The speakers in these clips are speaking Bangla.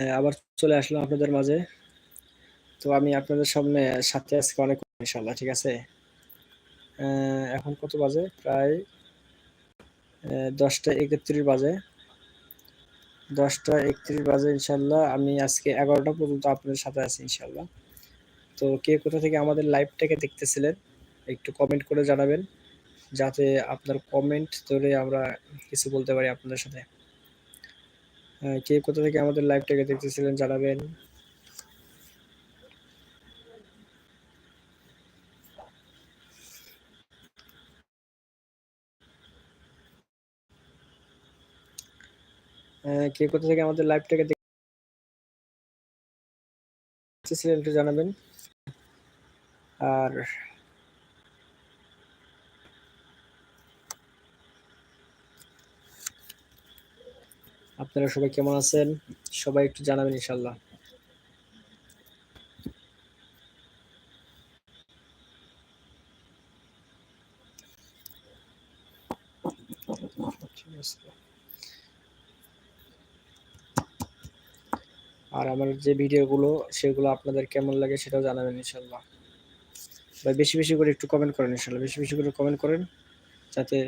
হ্যাঁ, আবার চলে আসলাম আপনাদের মাঝে। তো আমি আপনাদের সামনে সাথে আজকে অনেক ইনশাল্লাহ ঠিক আছে? এখন কত বাজে? প্রায় দশটা একত্রিশ বাজে। দশটা একত্রিশ বাজে ইনশাল্লাহ আমি আজকে এগারোটা পর্যন্ত আপনাদের সাথে আছি ইনশাল্লাহ তো কে কোথা থেকে আমাদের লাইভটাকে দেখতেছিলেন একটু কমেন্ট করে জানাবেন। যাতে আপনার কমেন্ট ধরে আমরা কিছু বলতে পারি আপনাদের সাথে। কে কোথা থেকে আমাদের লাইভটাকে দেখতেছিলেন জানাবেন। কে কোথা থেকে আমাদের লাইভটাকে দেখতেছিলেন একটু জানাবেন। আর আপনারা সবাই কেমন আছেন? সবাই একটু জানাবেন ইনশাল্লাহ আর আমার যে ভিডিওগুলো, সেগুলো আপনাদের কেমন লাগে সেটাও জানাবেন ইনশাল্লাহ বা বেশি বেশি করে একটু কমেন্ট করেন ইনশাল্লাহ বেশি বেশি করে কমেন্ট করেন, যাতে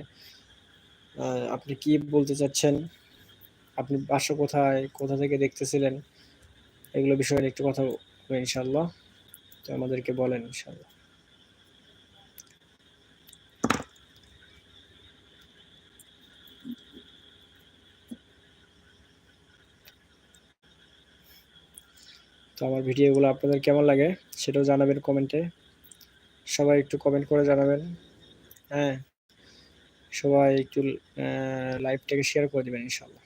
আপনি কি বলতে চাচ্ছেন? আপনি বাসা কোথায়, কোথা থেকে দেখতেছিলেন? এগুলো বিষয়ে একটু কথা হবে ইনশাল্লাহ তো আমাদেরকে বলেন ইনশাল্লাহ তো আমার ভিডিওগুলো আপনাদের কেমন লাগে সেটাও জানাবেন কমেন্টে। সবাই একটু কমেন্ট করে জানাবেন। হ্যাঁ সবাই একটু লাইভটাকে শেয়ার করে দেবেন ইনশাল্লাহ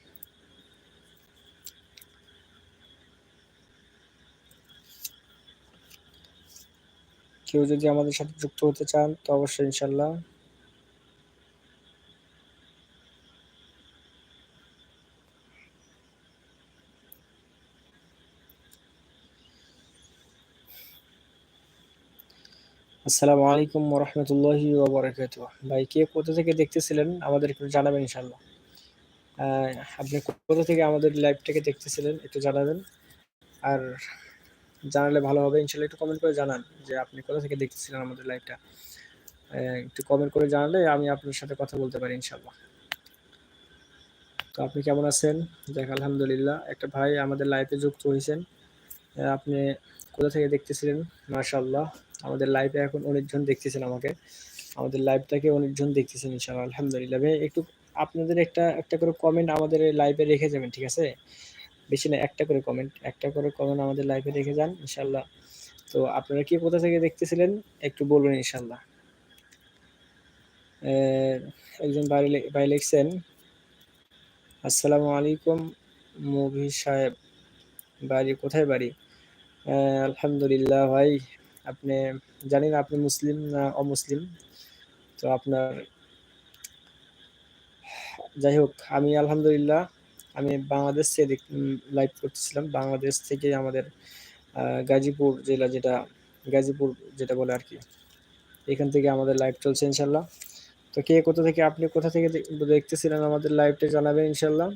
কেউ যদি আমাদের সাথে যুক্ত হতে চান, তো অবশ্যই ইনশাল্লাহ আসসালামু আলাইকুম রহমতুল্লাহি ওবরাকাত ভাই, কে কোথা থেকে দেখতেছিলেন? আমাদের একটু জানাবেন ইনশাল্লাহ আপনি কোথা থেকে আমাদের লাইভটাকে দেখতেছিলেন? একটু জানাবেন। আর জানালে ভালো হবে। ইনশাল্লাহ একটু কমেন্ট করে জানান যে আপনি কোথা থেকে দেখতেছিলেন আমাদের লাইভটা একটু কমেন্ট করে জানালে আমি আপনার সাথে কথা বলতে পারি ইনশাল্লাহ। তো আপনি কেমন আছেন? দেখ আলহামদুলিল্লাহ। একটা ভাই আমাদের লাইফে যুক্ত হয়েছেন। আপনি কোথা থেকে দেখতেছিলেন? মার্শাল্লাহ আমাদের লাইভে এখন অনেকজন দেখতেছেন আমাকে। আমাদের লাইভটাকে অনেকজন দেখতেছেন ইনশাল্লাহ আলহামদুলিল্লাহ। ভাই, একটু আপনাদের একটা একটা করে কমেন্ট আমাদের লাইভে রেখে যাবেন, ঠিক আছে? বেশি না, একটা করে কমেন্ট একটা করে কমেন্ট আমাদের লাইভে দেখে যান ইনশাল্লাহ তো আপনারা কি কোথা থেকে দেখতেছিলেন? একটু বলবেন ইনশাল্লাহ একজন বাড়ি লিখছেন আসসালামু আলাইকুম মুভি সাহেব, বাড়ি কোথায় বাড়ি? আলহামদুলিল্লাহ ভাই, আপনি জানি না আপনি মুসলিম না অমুসলিম? তো আপনার, যাই হোক, আমি আলহামদুলিল্লাহ আমি বাংলাদেশ থেকে লাইভ করতেছিলাম। বাংলাদেশ থেকে আমাদের গাজীপুর জেলা যেটা, গাজীপুর যেটা বলে আর কি। এখান থেকে আমাদের লাইভ চলছে ইনশাল্লাহ। তো কে কোথা থেকে, আপনি কোথা থেকে দেখতেছিলেন আমাদের লাইভটা জানাবেন ইনশাল্লাহ।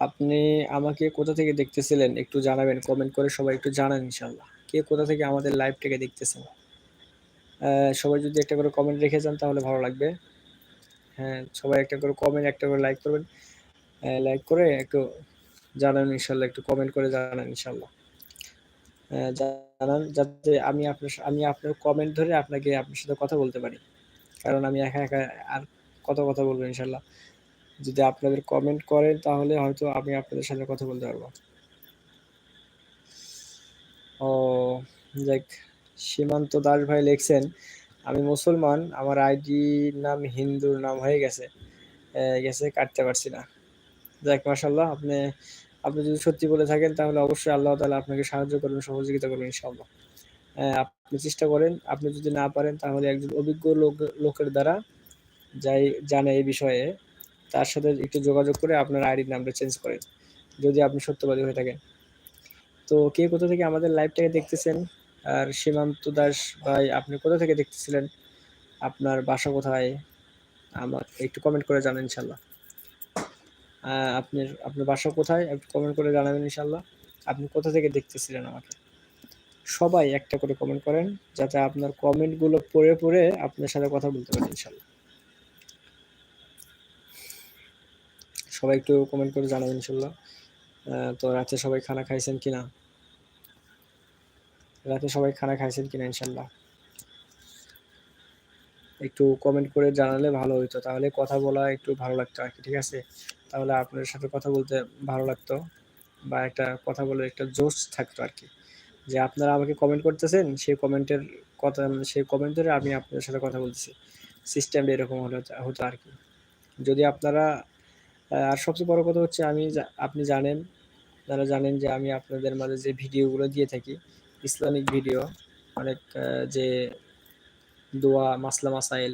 আপনি আমাকে কোথা থেকে দেখতেছিলেন একটু জানাবেন কমেন্ট করে সবাই একটু জানান ইনশাল্লাহ। কে কোথা থেকে আমাদের লাইভটাকে দেখতেছেন? সবাই যদি একটা করে কমেন্ট রেখে যান তাহলে ভালো লাগবে। হ্যাঁ সবাই একটা করে কমেন্ট একটা করে লাইক করবেন। লাইক করে একটু জানান ইনশাল্লাহ, একটু কমেন্ট করে জানান ইনশাল্লাহ। জানান যাতে আমি আপনার আমি আপনার কমেন্ট ধরে আপনাকে আপনার সাথে কথা বলতে পারি। কারণ আমি একা একা আর কত কথা বলব ইনশাল্লাহ। যদি আপনাদের কমেন্ট করেন তাহলে হয়তো আমি আপনাদের সাথে কথা বলতে পারব। ও, যাক, সীমান্ত দাস ভাই লিখছেন, আমি মুসলমান, আমার আইডি নাম হিন্দুর নাম হয়ে গেছে। গেছে, কাটতে পারছি না। যাক মাসাল্লাহ আপনি আপনি যদি সত্যি বলে থাকেন, তাহলে অবশ্যই আল্লাহ তালা আপনাকে সাহায্য করবেন, সহযোগিতা করবেন ইনশাল্লাহ আপনি চেষ্টা করেন, আপনি যদি না পারেন, তাহলে একজন অভিজ্ঞ লোক, লোকের দ্বারা যাই জানে এই বিষয়ে, তার সাথে একটু যোগাযোগ করে আপনার আইডির নামটা চেঞ্জ করেন, যদি আপনি সত্যবাদী হয়ে থাকেন। তো কে কোথা থেকে আমাদের লাইভটাকে দেখতেছেন? আর সীমান্ত দাস ভাই, আপনি কোথা থেকে দেখতেছিলেন? আপনার বাসা কোথায়? আমার একটু কমেন্ট করে জানান ইনশাল্লাহ আপনার আপনার বাসা কোথায়? একটু কমেন্ট করে জানাবেন ইনশাল্লাহ আপনি কোথা থেকে দেখতেছিলেন আমাকে? সবাই একটা করে কমেন্ট করেন, যাতে আপনার কমেন্টগুলো পড়ে পড়ে আপনার সাথে কথা বলতে পারি ইনশাল্লাহ সবাই একটু কমেন্ট করে জানাবেন ইনশাল্লাহ তো রাতে সবাই খানা খাইছেন কিনা? রাতে সবাই খানা খাইছেন কিনা ইনশাল্লাহ একটু কমেন্ট করে জানালে ভালো হইতো। তাহলে কথা বলা একটু ভালো লাগতো আর কি, ঠিক আছে? তাহলে আপনার সাথে কথা বলতে ভালো লাগতো বা একটা কথা বলে একটা জোশ থাকতো আর কি। যে আপনারা আমাকে কমেন্ট করতেছেন, সেই কমেন্টের কথা, সেই কমেন্ট ধরে আমি আপনাদের সাথে কথা বলতেছি। সিস্টেমটা এরকম হলে হতো আর কি। যদি আপনারা আর সবচেয়ে বড় কথা হচ্ছে আমি আপনি জানেন আপনারা জানেন যে আমি আপনাদের মাঝে যে ভিডিওগুলো দিয়ে থাকি, ইসলামিক ভিডিও অনেক যে দোয়া, মাসলা মাসাইল,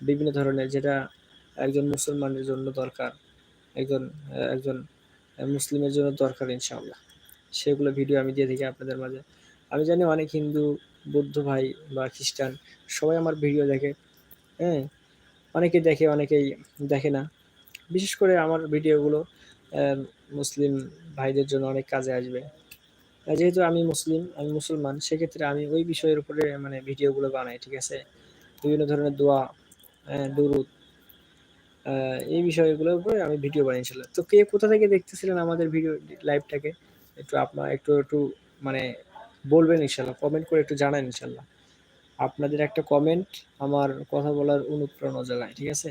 বিভিন্ন ধরনের, যেটা একজন মুসলমানের জন্য দরকার একজন একজন মুসলিমের জন্য দরকার ইনশাআল্লাহ। সেগুলো ভিডিও আমি দিয়ে থাকি আপনাদের মাঝে। আমি জানি অনেক হিন্দু, বৌদ্ধ ভাই বা খ্রিস্টান সবাই আমার ভিডিও দেখে হ্যাঁ? অনেকেই দেখে অনেকেই দেখে না। বিশেষ করে আমার ভিডিওগুলো মুসলিম ভাইদের জন্য অনেক কাজে আসবে। যেহেতু আমি মুসলিম, আমি মুসলমান, সেক্ষেত্রে আমি ওই বিষয়ের উপরে মানে ভিডিওগুলো বানাই, ঠিক আছে? বিভিন্ন ধরনের দোয়া দুরুদ এই বিষয়গুলোর উপরে আমি ভিডিও বানিয়েছিলাম তো কে কোথা থেকে দেখতেছিলেন আমাদের ভিডিও লাইভটাকে একটু আপনার একটু একটু মানে বলবেন ইনশাল্লাহ কমেন্ট করে একটু জানান ইনশাল্লাহ। আপনাদের একটা কমেন্ট আমার কথা বলার অনুপ্রেরণা জাগায় ঠিক আছে?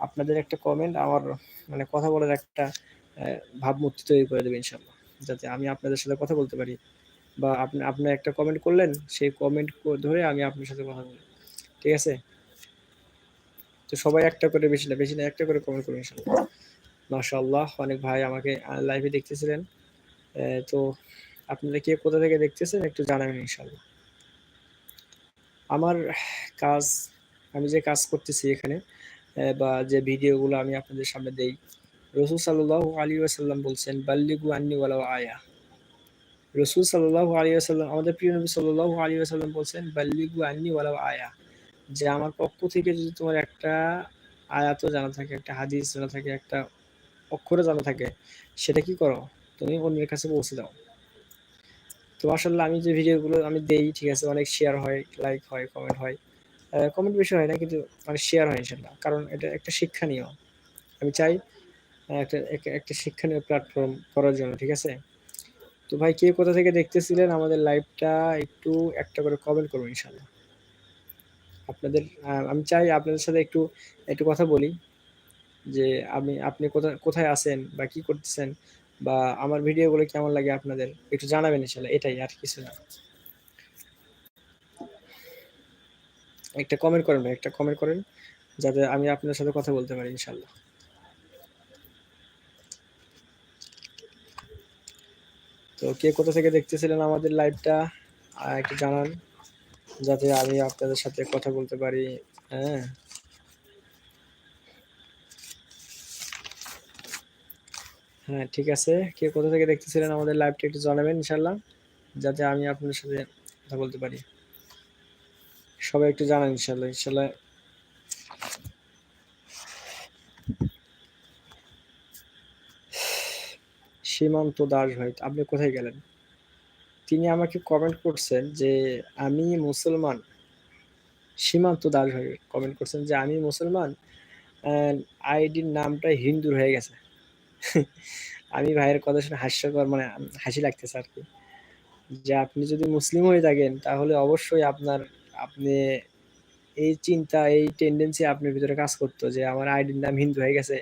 আপনাদের একটা কমেন্ট আমার মানে কথা বলার একটা ভাবমূর্তি তৈরি করে দেবে ইনশাল্লাহ, যাতে আমি আপনাদের সাথে কথা বলতে পারি। বা আপনি আপনি একটা কমেন্ট করলেন, সেই কমেন্ট ধরে আমি আপনার সাথে কথা বলি, ঠিক আছে? তো সবাই একটা করে বেশি না বেশি না, একটা করে কমেন্ট করুন মাশাআল্লাহ, অনেক ভাই আমাকে লাইভে দেখতেছিলেন। তো আপনারা কে কোথা থেকে দেখতেছেন একটু জানাবেন ইনশাল্লাহ আমার কাজ, আমি যে কাজ করতেছি এখানে বা যে ভিডিওগুলো আমি আপনাদের সামনে দেই, রসুল সাল্লাহ আলী আসাল্লাম বলছেন, বাল্লিগু আন্নি ওয়ালাও আয়া। রসুল সাল্লাহ আলী আসাল্লাম আমাদের প্রিয় নবী সাল্লাহ আলী আসাল্লাম বলছেন, বাল্লিগু আন্নি ওয়ালাও আয়া। যে আমার পক্ষ থেকে যদি তোমার একটা আয়াত জানা থাকে, একটা হাদিস জানা থাকে, একটা অক্ষরে জানা থাকে, সেটা কি করো? তুমি অন্যের কাছে পৌঁছে দাও। তো আসলে আমি যে ভিডিওগুলো আমি দেই, ঠিক আছে, অনেক শেয়ার হয় লাইক হয় কমেন্ট হয়। কমেন্ট বেশি হয় না, কিন্তু মানে শেয়ার হয় ইনশাল্লাহ কারণ এটা একটা শিক্ষণীয় আমি চাই একটা একটা শিক্ষণীয় প্ল্যাটফর্ম করার জন্য, ঠিক আছে? তো ভাই, কে কোথা থেকে দেখতেছিলেন আমাদের লাইভটা একটু একটা করে কমেন্ট করুন ইনশাল্লাহ আপনাদের আমি চাই আপনাদের সাথে একটু একটু কথা বলি যে আমি, আপনি কোথায় কোথায় আছেন বা কি করতেছেন বা আমার ভিডিওগুলো কেমন লাগে আপনাদের? একটু জানাবেন ইনশাল্লাহ, এটাই আর কিছু না। একটা কমেন্ট করেন একটা কমেন্ট করেন যাতে আমি আপনার সাথে কথা বলতে পারি ইনশাল্লাহ। তো কে কোথা থেকে দেখতেছিলেন আমাদের লাইভটা একটু জানান। যাতে আমি আপনাদের সাথে কথা বলতে পারি হ্যাঁ। হ্যাঁ ঠিক আছে। কে কোথা থেকে দেখতেছিলেন আমাদের লাইভটা একটু জানাবেন ইনশাল্লাহ যাতে আমি আপনাদের সাথে কথা বলতে পারি। সবাই একটু জানান ইনশাল্লাহ ইনশাল্লাহ সীমান্ত দাস ভাই, আপনি কোথায় গেলেন? তিনি আমাকে কমেন্ট করছেন যে, আমি মুসলমান। সীমান্ত দাস ভাই কমেন্ট করছেন যে, আমি মুসলমান আইডির নামটা হিন্দুর হয়ে গেছে। আমি ভাইয়ের কথা শুনে হাস্যকর মানে হাসি লাগতেছে আর কি। যে, আপনি যদি মুসলিম হয়ে থাকেন, তাহলে অবশ্যই আপনার, আপনি এই চিন্তা, এই টেন্ডেন্সি আপনার ভিতরে কাজ করতো যে, আমার আইডির নাম হিন্দু হয়ে গেছে।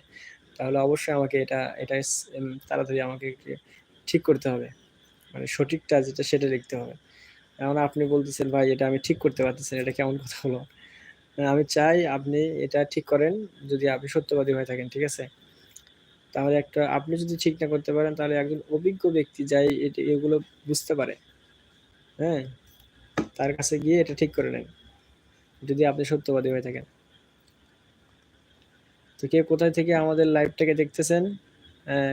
তাহলে অবশ্যই আমাকে এটা এটা তাড়াতাড়ি আমাকে ঠিক করতে হবে। মানে সঠিকটা যেটা সেটা লিখতে হবে। এখন আপনি বলতেছেন, ভাই, এটা আমি ঠিক করতে পারতেছেন এটা কেমন কথা হলো? আমি চাই আপনি এটা ঠিক করেন, যদি আপনি সত্যবাদী হয়ে থাকেন, ঠিক আছে? তাহলে একটা, আপনি যদি ঠিক না করতে পারেন, তাহলে একজন অভিজ্ঞ ব্যক্তি যাই এগুলো বুঝতে পারে। হ্যাঁ? তার কাছে গিয়ে এটা ঠিক করে নেন, যদি আপনি সত্যবাদী হয়ে থাকেন। তো কে কোথায় থেকে আমাদের লাইভটাকে দেখতেছেন?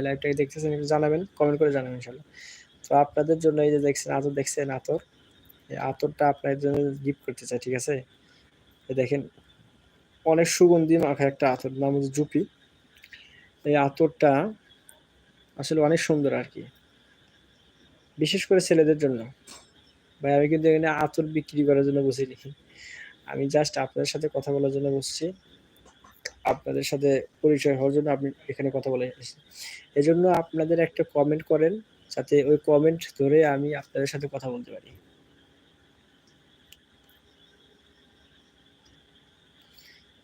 লাইভটাকে দেখতেছেন, একটু জানাবেন কমেন্ট করে জানাবেন, ইনশাল্লাহ। তো আপনাদের জন্য এই যে দেখছেন আতর দেখছেন আতর? এই আতরটা আপনাদের জন্য গিফট করতে চাই, ঠিক আছে? দেখেন, অনেক সুগন্ধি মাখা একটা আতর, নাম হচ্ছে জুপি। এই আতরটা আসলে অনেক সুন্দর আর কি। বিশেষ করে ছেলেদের জন্য। ভাই, আমি কিন্তু এখানে আতর বিক্রি করার জন্য বসিনি আমি জাস্ট আপনাদের সাথে কথা বলার জন্য বসছি। আপনাদের সাথে পরিচয় হওয়ার জন্য আপনি এখানে কথা বলে এই জন্য আপনাদের একটা কমেন্ট করেন। যাতে ওই কমেন্ট ধরে আমি আপনাদের সাথে কথা বলতে পারি।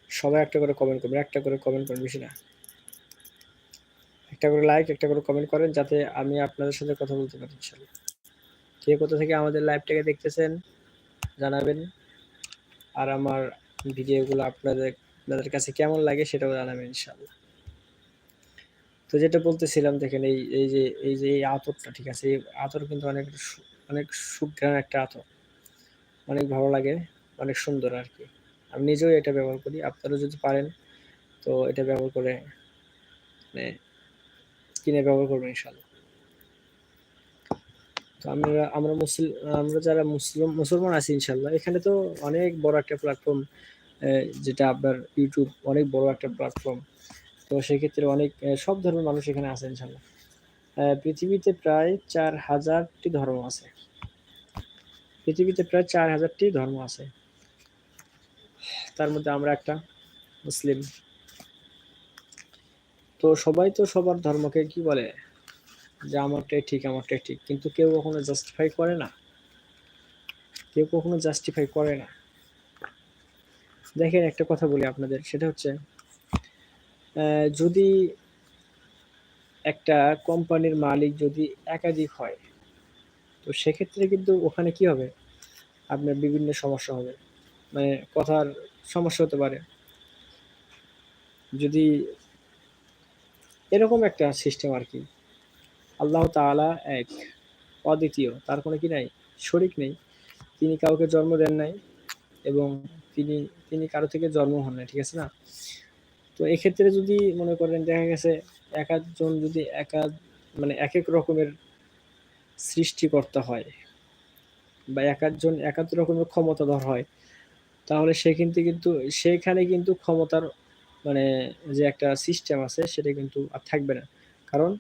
সবাই একটা করে কমেন্ট করবেন, একটা করে কমেন্ট করবেন বেশি না। একটা করে লাইক একটা করে কমেন্ট করেন যাতে আমি আপনাদের সাথে কথা বলতে পারি ইনশাল্লাহ কে কোথা থেকে আমাদের লাইভটাকে দেখতেছেন জানাবেন। আর আমার ভিডিওগুলো আপনাদের আপনাদের কাছে কেমন লাগে সেটাও জানাবেন ইনশাল্লাহ তো যেটা বলতেছিলাম, দেখেন এই এই যে এই যে এই আতরটা, ঠিক আছে? এই আতর কিন্তু অনেক অনেক সুঘ্রাণ একটা আতর। অনেক ভালো লাগে, অনেক সুন্দর আর কি। আমি নিজেও এটা ব্যবহার করি আপনারা যদি পারেন, তো এটা ব্যবহার করে মানে কিনে ব্যবহার করবেন ইনশাল্লাহ তো আমরা আমরা মুসলিম আমরা যারা মুসলিম, মুসলমান আছি ইনশাল্লাহ এখানে তো অনেক বড় একটা প্ল্যাটফর্ম যেটা আপনার ইউটিউব অনেক বড় একটা প্ল্যাটফর্ম তো সেক্ষেত্রে অনেক সব ধর্মের মানুষ এখানে আছে ইনশাল্লাহ পৃথিবীতে প্রায় চার হাজারটি ধর্ম আছে। পৃথিবীতে প্রায় চার হাজারটি ধর্ম আছে। তার মধ্যে আমরা একটা মুসলিম। তো সবাই তো সবার ধর্মকে কি বলে? যে আমারটাই ঠিক আমারটাই ঠিক। কিন্তু কেউ কখনো জাস্টিফাই করে না। কেউ কখনো জাস্টিফাই করে না। দেখেন, একটা কথা বলি আপনাদের। সেটা হচ্ছে যদি একটা কোম্পানির মালিক যদি একাধিক হয়, তো সেক্ষেত্রে কিন্তু ওখানে কি হবে? আপনার বিভিন্ন সমস্যা হবে। মানে কথার সমস্যা হতে পারে। যদি এরকম একটা সিস্টেম আর কি, আল্লাহ তালা এক অদ্বিতীয়, তার কোনো কি নাই, শরিক নেই। তিনি কাউকে জন্ম দেন নাই এবং তিনি তিনি কারও থেকে জন্ম হন নাই, ঠিক আছে না? তো এক্ষেত্রে যদি মনে করেন দেখা গেছে এক একজন যদি একা মানে এক এক রকমের সৃষ্টিকর্তা হয় বা এক একজন একাত্র রকমের ক্ষমতাধর হয়, তাহলে সে কিন্তু কিন্তু, সেখানে কিন্তু ক্ষমতার মানে যে একটা সিস্টেম আছে সেটা কিন্তু আর থাকবে না। কারণ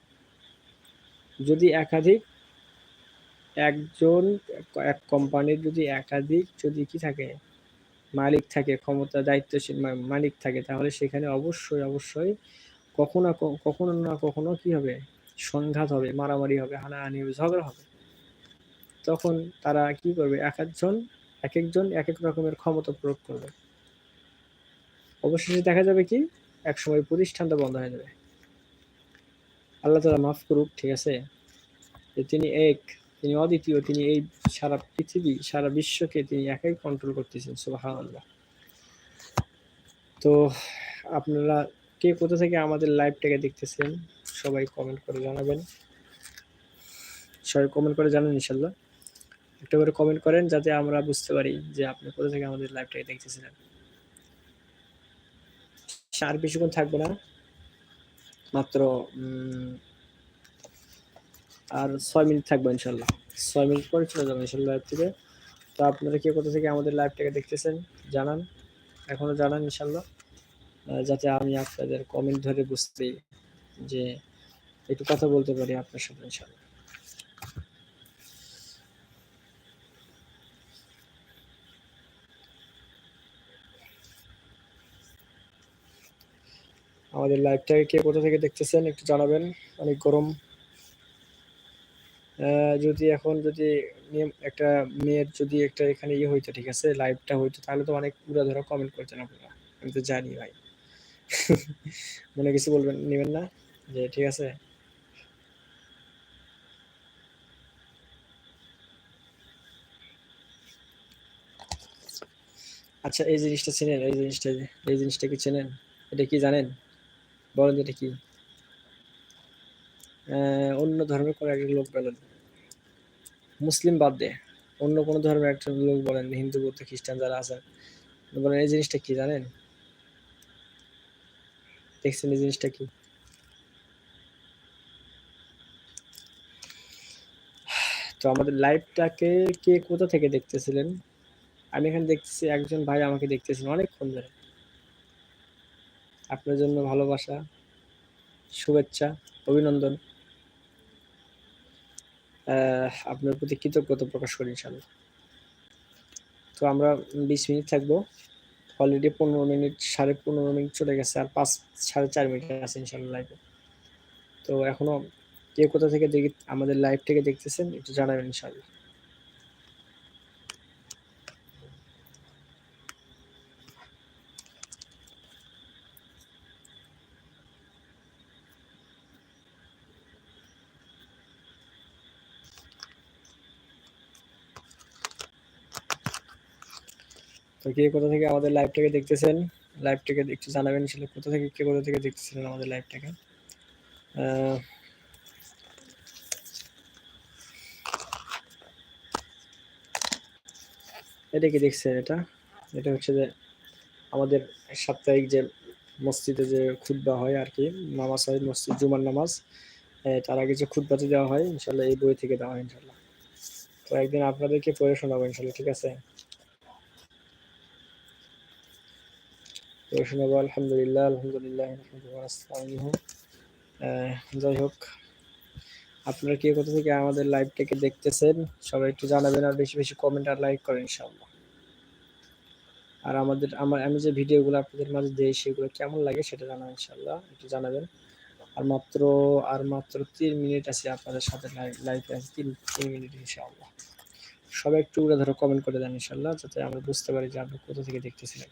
যদি একাধিক, একজন এক কোম্পানির যদি একাধিক যদি কি থাকে মালিক থাকে, ক্ষমতা, দায়িত্বশীল মালিক থাকে, তাহলে সেখানে অবশ্যই অবশ্যই কখনো কখনো না কখনো কি হবে? সংঘাত হবে, মারামারি হবে, হানাহানি হবে, ঝগড়া হবে। তখন তারা কি করবে? এক একজন এক একজন এক এক রকমের ক্ষমতা প্রয়োগ করবে। অবশেষে দেখা যাবে কি? এক সময় প্রতিষ্ঠানটা বন্ধ হয়ে যাবে। আল্লাহ তালা মাফ করুক, ঠিক আছে? তিনি এক তিনি অদ্বিতীয়, তিনি এই সারা পৃথিবী, সারা বিশ্বকে তিনি একাই কন্ট্রোল করতেছেন সুবাহান আল্লাহ তো আপনারা কে কোথা থেকে আমাদের লাইভটাকে দেখতেছেন, সবাই কমেন্ট করে জানাবেন। সবাই কমেন্ট করে জানান ইনশাল্লাহ একটা করে কমেন্ট করেন যাতে আমরা বুঝতে পারি যে আপনি কোথা থেকে আমাদের লাইভটাকে দেখতেছিলেন। আর বেশিক্ষণ থাকব না। মাত্র আর ছয় মিনিট থাকব ইনশাল্লাহ। ছয় মিনিট পরে চলে যাব ইনশাল্লাহ লাইভ থেকে। তো আপনারা কে কোথা থেকে আমাদের লাইভটাকে দেখতেছেন, জানান। এখনও জানান ইনশাল্লাহ। যাতে আমি আপনাদের কমেন্ট ধরে বুঝতে যে একটু কথা বলতে পারি আপনার সাথে ইনশাল্লাহ। আমাদের লাইভটাকে কে কোথা থেকে দেখতেছেন একটু জানাবেন। অনেক গরম। যদি এখন যদি একটা মেয়ের যদি একটা এখানে ইয়ে হইতো, ঠিক আছে লাইভটা হইতো, তাহলে তো অনেক পুরো ধরো কমেন্ট করতেন আপনারা। আমি তো জানি ভাই। মনে কিছু বলবেন, নেবেন না? যে ঠিক আছে। আচ্ছা এই জিনিসটা চেনেন, এই জিনিসটা এই জিনিসটা কি চেনেন? এটা কি জানেন? বলেন এটা কি? অন্য ধর্মের কোনো একজন লোক বলেন। মুসলিম বাদ দে। অন্য কোনো ধর্মের একজন লোক বলেন, হিন্দু, বৌদ্ধ, খ্রিস্টান যারা আছেন। বলেন, এই জিনিসটা কি জানেন? দেখছেন এই জিনিসটা কি? তো আমাদের লাইভটাকে কে কোথা থেকে দেখতেছিলেন? আমি এখানে দেখতেছি একজন ভাই আমাকে দেখতেছেন অনেকক্ষণ ধরে। আপনার জন্য ভালোবাসা, শুভেচ্ছা, অভিনন্দন। আপনার প্রতি কৃতজ্ঞতা প্রকাশ করি ইনশাল্লাহ তো আমরা বিশ মিনিট থাকব। অলরেডি পনেরো মিনিট, সাড়ে পনেরো মিনিট চলে গেছে আর পাঁচ, সাড়ে চার মিনিট আছে ইনশাল্লাহ লাইভে তো এখনও কেউ কোথা থেকে দেখি আমাদের লাইভ থেকে দেখতেছেন, একটু জানাবেন ইনশাল্লাহ কে কোথা থেকে আমাদের লাইভটাকে দেখতেছেন? লাইভটাকে একটু জানাবেন ছিল কোথা থেকে, কে কোথা থেকে দেখতেছিলেন আমাদের লাইভটাকে এটা কি দেখছেন এটা? এটা হচ্ছে যে আমাদের সাপ্তাহিক যে মসজিদে যে খুদ্া হয় আর কি, নামাজ হয় মসজিদ, জুমার নামাজ তার আগে যে খুদ্বাতে দেওয়া হয়, ইনশাল্লাহ এই বই থেকে দেওয়া হয়, ইনশাল্লাহ। তো একদিন আপনাদেরকে পড়ে শোনাবো, ইনশাল্লাহ, ঠিক আছে? শোনাবো আলহামদুলিল্লাহ আলহামদুলিল্লাহ যাই হোক, আপনারা কে কোথা থেকে আমাদের লাইভটাকে দেখতেছেন? সবাই একটু জানাবেন আর বেশি বেশি কমেন্ট আর লাইক করেন ইনশাআল্লাহ। আর আমাদের, আমার, আমি যে ভিডিওগুলো আপনাদের মাঝে দিই, সেগুলো কেমন লাগে সেটা জানাবেন ইনশাআল্লাহ, একটু জানাবেন। আর মাত্র আর মাত্র তিন মিনিট আছে আপনাদের সাথে লাইভে আছে, তিন তিন মিনিট ইনশাআল্লাহ। সবাই একটু উড়ে ধরো কমেন্ট করে দেন ইনশাআল্লাহ, যাতে আমরা বুঝতে পারি যে আপনি কোথা থেকে দেখতেছিলেন।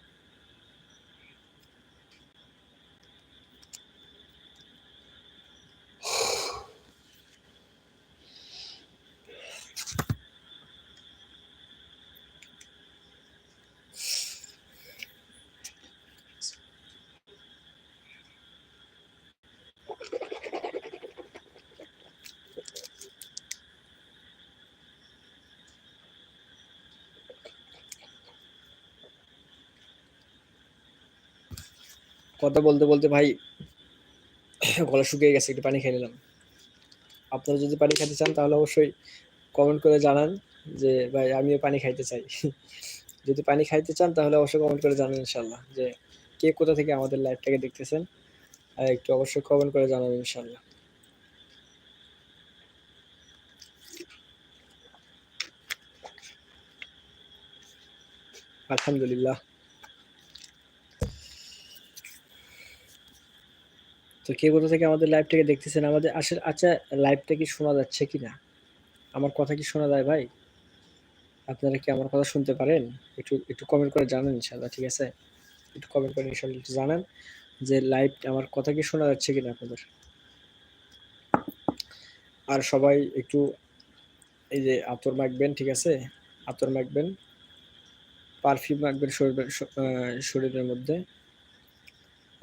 কথা বলতে বলতে ভাই, গলা শুকিয়ে গেছে, একটু পানি খেয়ে নিলাম। আপনারা যদি পানি খেতে চান, তাহলে অবশ্যই কমেন্ট করে জানান যে, ভাই, আমিও পানি খাইতে চাই। যদি পানি খাইতে চান, তাহলে অবশ্যই কমেন্ট করে জানান ইনশাল্লাহ যে, কে কোথা থেকে আমাদের লাইভটাকে দেখতেছেন। আর একটু অবশ্যই কমেন্ট করে জানাবেন ইনশাল্লাহ আলহামদুলিল্লাহ। তো কে কোথা থেকে আমাদের লাইভটাকে দেখতেছেন? আমাদের আসলে আচ্ছা লাইভটা কি শোনা যাচ্ছে কি না? আমার কথা কি শোনা যায় ভাই? আপনারা কি আমার কথা শুনতে পারেন? একটু একটু কমেন্ট করে জানান ইনশাল্লাহ ঠিক আছে? একটু কমেন্ট করে ইনশাল্লাহ একটু জানান যে লাইভ আমার কথা কি শোনা যাচ্ছে কিনা আপনাদের? আর সবাই একটু, এই যে আতর মাখবেন, ঠিক আছে? আতর মাখবেন পারফিউম মাখবেন শরীরের শরীরের মধ্যে।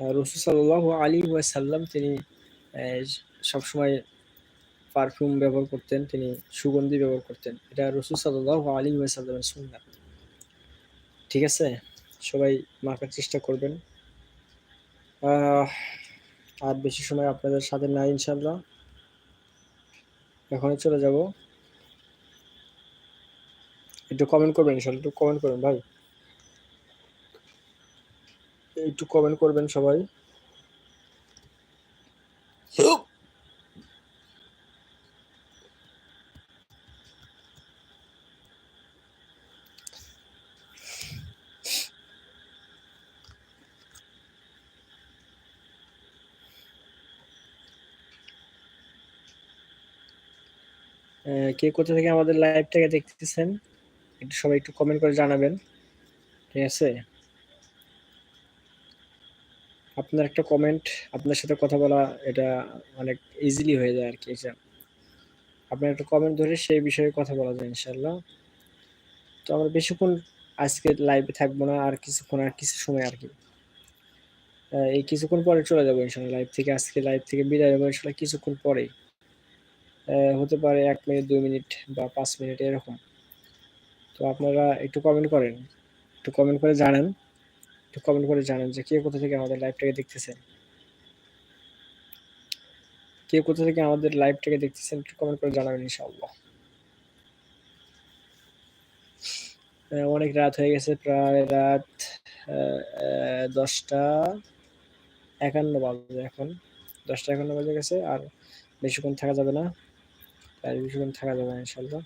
রসুল সাল্লাহ আলী সাল্লাম তিনি সবসময় পারফিউম ব্যবহার করতেন, তিনি সুগন্ধি ব্যবহার করতেন। এটা রসুল সাল্লাহ আলী সাল্লামের সুন্নাত। ঠিক আছে? সবাই মাখার চেষ্টা করবেন। আর বেশি সময় আপনাদের সাথে নাই ইনশাল্লাহ এখনই চলে যাব। একটু কমেন্ট করবেন ইনশাল্লাহ একটু কমেন্ট করবেন ভাই। একটু কমেন্ট করবেন সবাই। কে কোথা থেকে আমাদের লাইভটাকে দেখতেছেন? একটু সবাই একটু কমেন্ট করে জানাবেন। ঠিক আছে? আপনার একটা কমেন্ট আপনার সাথে কথা বলা এটা অনেক ইজিলি হয়ে যায় আর কি আপনার একটা কমেন্ট ধরে সেই বিষয়ে কথা বলা যায় ইনশাল্লাহ তো আমরা বেশিক্ষণ আজকে লাইভে থাকব না, আর কিছুক্ষণ, আর কিছু সময় আর কি এই কিছুক্ষণ পরে চলে যাব ইনশাল্লাহ লাইভ থেকে, আজকে লাইভ থেকে বিদায় হব ইনশাল্লাহ কিছুক্ষণ পরেই। হতে পারে এক মিনিট, দুই মিনিট বা পাঁচ মিনিট এরকম। তো আপনারা একটু কমেন্ট করেন, একটু কমেন্ট করে জানান। একটু কমেন্ট করে জানান যে কে কোথা থেকে আমাদের লাইভটাকে দেখতেছেন। কে কোথা থেকে আমাদের লাইভটাকে দেখতেছেন একটু কমেন্ট করে জানাবেন ইনশাআল্লাহ। অনেক রাত হয়ে গেছে, প্রায় রাত দশটা একান্ন বাজে এখন। দশটা একান্ন বাজে গেছে, আর বেশিক্ষণ থাকা যাবে না। আর বেশিক্ষণ থাকা যাবে না ইনশাল্লাহ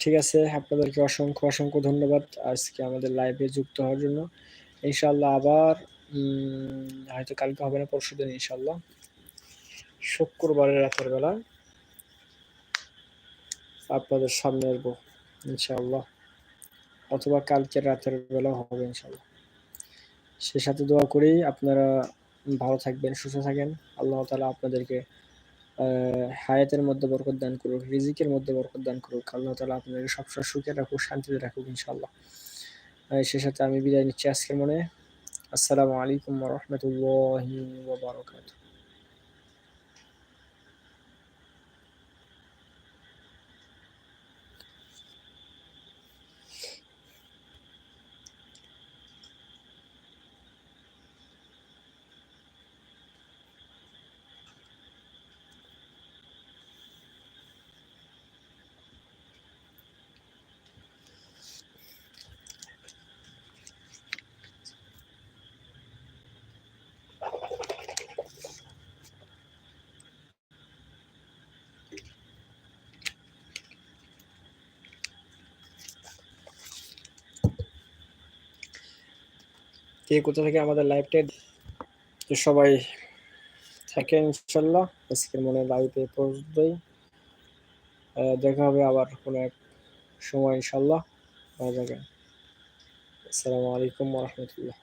ঠিক আছে? আপনাদেরকে অসংখ্য অসংখ্য ধন্যবাদ আজকে আমাদের লাইভে যুক্ত হওয়ার জন্য। ইনশাল্লাহ আবার হয়তো কালকে হবে না, পরশু দিন ইনশাল্লাহ শুক্রবারের রাতের বেলা আপনাদের সামনে আসব ইনশাল্লাহ অথবা কালকের রাতের বেলা হবে ইনশাল্লাহ সে সাথে দোয়া করি, আপনারা ভালো থাকবেন, সুস্থ থাকেন। আল্লাহ তালা আপনাদেরকে হায়াতের মধ্যে বরকত দান করুক, রিজিকের মধ্যে বরকত দান করুক। আল্লাহ তালা আপনাদের সবসময় সুখে রাখুক, শান্তিতে রাখুক ইনশাল্লাহ সে সাথে আমি বিদায় নিচ্ছি আজকের মনে। আসসালামু আলাইকুম রহমতুল্লাহ বারকাত কে কোথা থেকে আমাদের লাইভটা সবাই থাকে ইনশাল্লাহ আজকের মনে লাইভে পৌঁছতেই দেখা হবে আবার কোনো এক সময় ইনশাল্লাহ ভালো থাকেন। আসসালামু আলাইকুম রহমতুল্লাহ।